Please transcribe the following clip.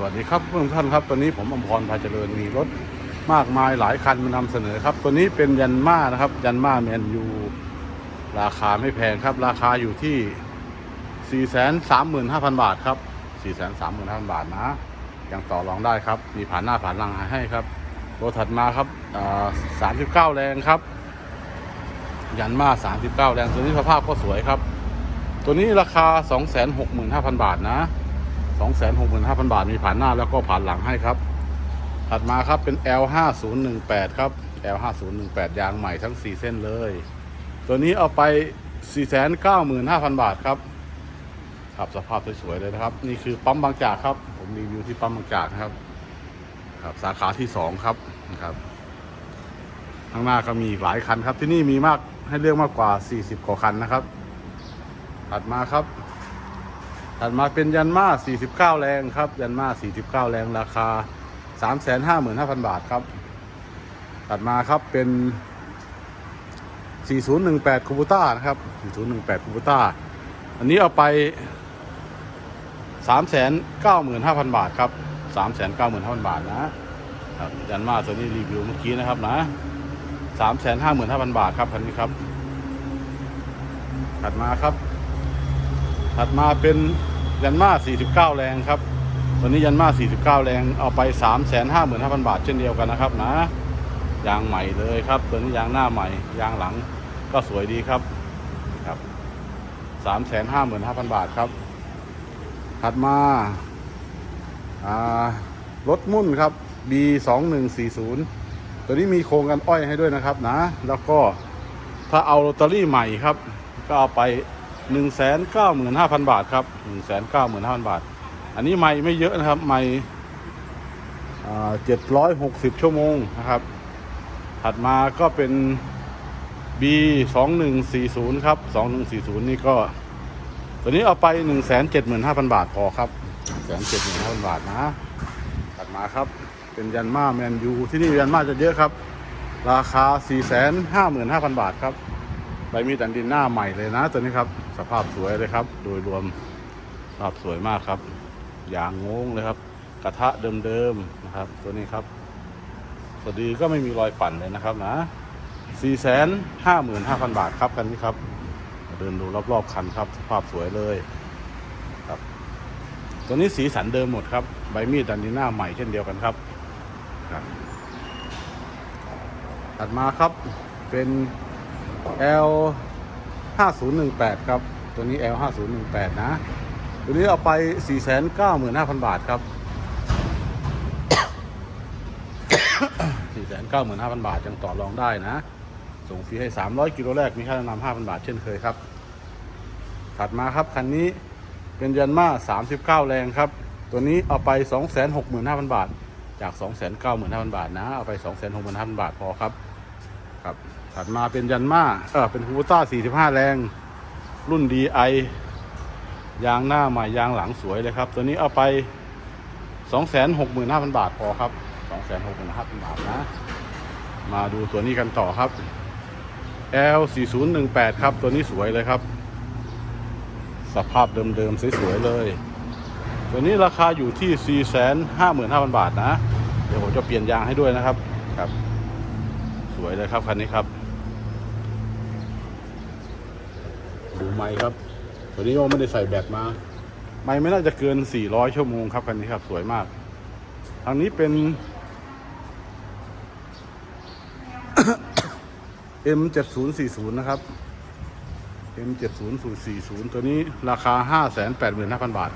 สวัสดีครับเพื่อนท่านครับตอนนี้ผมอมพรพาเจริญมีรถมากมายหลายคันมานำเสนอครับ ตัวนี้เป็นยันมานะครับ ยันมาแมนยูราคาไม่แพงครับ ราคาอยู่ที่ 4 3 5 0 0 0 บาทครับ 4 3 5 0 0 0 บาทนะ ยังต่อรองได้ครับ มีผ่านหน้าผ่านหลังให้ครับตัวถัดมาครับ39แรงครับ ยันมา39แรงตัวนี้สภาพก็สวยครับ ตัวนี้ราคา265,000บาทนะ 265,000 บาทมีผ่านหน้าแล้วก็ผ่านหลังให้ครับ ถัดมาครับเป็น L5018 ครับ L5018 ยางใหม่ทั้ง 4 เส้นเลย ตัวนี้เอาไป 495,000 บาทครับครับสภาพสวยๆเลยนะครับ นี่คือปั๊มบางจากครับ ผมรีวิวที่ปั๊มบางจากนะครับครับ สาขาที่ 2 ครับนะครับข้างหน้าก็มีหลายคันครับที่นี่มีมากให้เลือกมากกว่า 40กว่าคันนะครับ ถัดมาครับ ถัดมาเป็นยันมา 49 แรงครับ ยันมา 49 แรงราคา 355,000 บาทครับ ถัดมาครับเป็น 4018คูบูต้านะครับ 4018คูบูต้า อันนี้เอาไป 395,000 บาทครับ 395,000 บาทนะครับยันมาตัวนี้รีวิวเมื่อกี้นะครับนะ 355,000 บาทครับคันนี้ครับ ถัดมาครับถัดมาเป็น ยันมา 49 แรงครับตัวนี้ยันมา 49 แรงเอาไป 355,000 บาทเช่นเดียวกันนะครับนะ ยางใหม่เลยครับตัวนี้ยางหน้าใหม่ ยางหลังก็สวยดีครับครับ355,000 บาทครับถัดมาอ่ารถมุ่นครับ B2140 ตัวนี้มีโครงกันอ้อยให้ด้วยนะครับนะ แล้วก็ถ้าเอาลอตเตอรี่ใหม่ครับ ก็เอาไป หนึ่งแสนเก้าหมื่นห้าพันบาทครับหนึ่งแสนเก้าหมื่นห้าพันบาท อันนี้ไม่ไม่เยอะนะครับ ไม่เจ็ดร้อยหกสิบชั่วโมงนะครับ ถัดมาก็เป็น B สองหนึ่งสี่ศูนย์ครับสองหนึ่งสี่ศูนย์นี่ก็ ตัวนี้เอาไปหนึ่งแสนเจ็ดหมื่นห้าพันบาทพอครับแสนเจ็ดหมื่นห้าพันบาทนะ ถัดมาครับ เป็นยันมาแมนยูที่นี่ยันมาจะเยอะครับ ราคาสี่แสนห้าหมื่นห้าพันบาทครับ ใบมีดอันดินหน้าใหม่เลยนะ ตัวนี้ครับ สภาพสวยเลยครับ โดยรวมสภาพสวยมากครับ อย่างงงเลยครับ กระทะเดิมๆนะครับ ตัวนี้ครับสดีก็ไม่มีรอยปั่นเลยนะครับนะ455,000 บาทครับคันนี้ครับ เดินดูรอบๆคันครับ สภาพสวยเลยครับ ตัวนี้สีสันเดิมหมดครับ ใบมีดอันดินหน้าใหม่เช่นเดียวกันครับครับ ถัดมาครับเป็น L 5018 ครับ ตัวนี้ L 5018 นะ ตัวนี้เอาไป 495,000 บาทครับ 495,000 บาท ยังต่อรองได้นะ ส่งฟรีให้ 300 กิโลแรก มีค่าแนะนำ5,000 บาทเช่นเคยครับ ถัดมาครับ คันนี้เป็นยันมา 39 แรงครับ ตัวนี้เอาไป 265,000 บาท จาก 295,000 บาทนะ เอาไป 265,000 บาทพอครับ ครับถัดมาเป็นยันมาเออเป็นคูต้า45 แรง รุ่น DI ยางหน้าใหม่ยางหลังสวยเลยครับ ตัวนี้เอาไป 265,000 บาทพอครับ 265,000 บาทนะ มาดูตัวนี้กันต่อครับ L 4018 ครับ ตัวนี้สวยเลยครับ สภาพเดิมๆสวยๆเลย ตัวนี้ราคาอยู่ที่ 455,000 บาทนะ เดี๋ยวผมจะเปลี่ยนยางให้ด้วยนะครับครับ สวยเลยครับคันนี้ครับ ดูไม้ครับตัวนี้ก็ไม่ได้ใส่แบตมา ไม้ไม่น่าจะเกิน 400 ชั่วโมงครับคันนี้ครับ สวยมาก ทางนี้เป็น M7040 นะครับ M7040 ตัวนี้ราคา 585,000 บาท